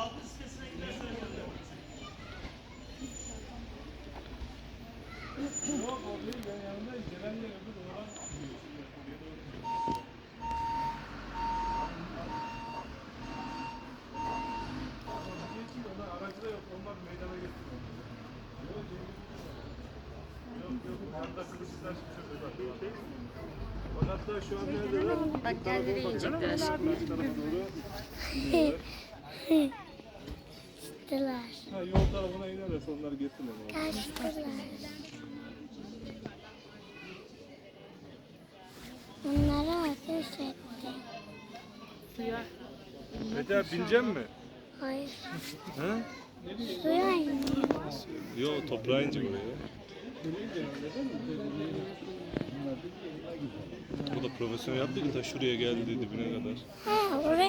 Balkon sitesine giderseniz Yok abi ben yanındayım. Gelen yer öbür olan Aracı da yok. Onlar meydana getiriyor. Yok yok. Yanında kılıçlar çıkıyor. Bak hatta şu an nerede? Bak kendileri yiyecekler aşkım. Doğru. Kaçtılar. Ha, yol tarafına inerlerse onlar getirler. Kaçtılar. Onlara ateş etti. Suya. Mete binecek mi? Hayır. Ha? Suya iniyor. Yo toprağa inecek oraya. O da profesyonel yaptı ki ta şuraya geldi dibine kadar. Ha, oraya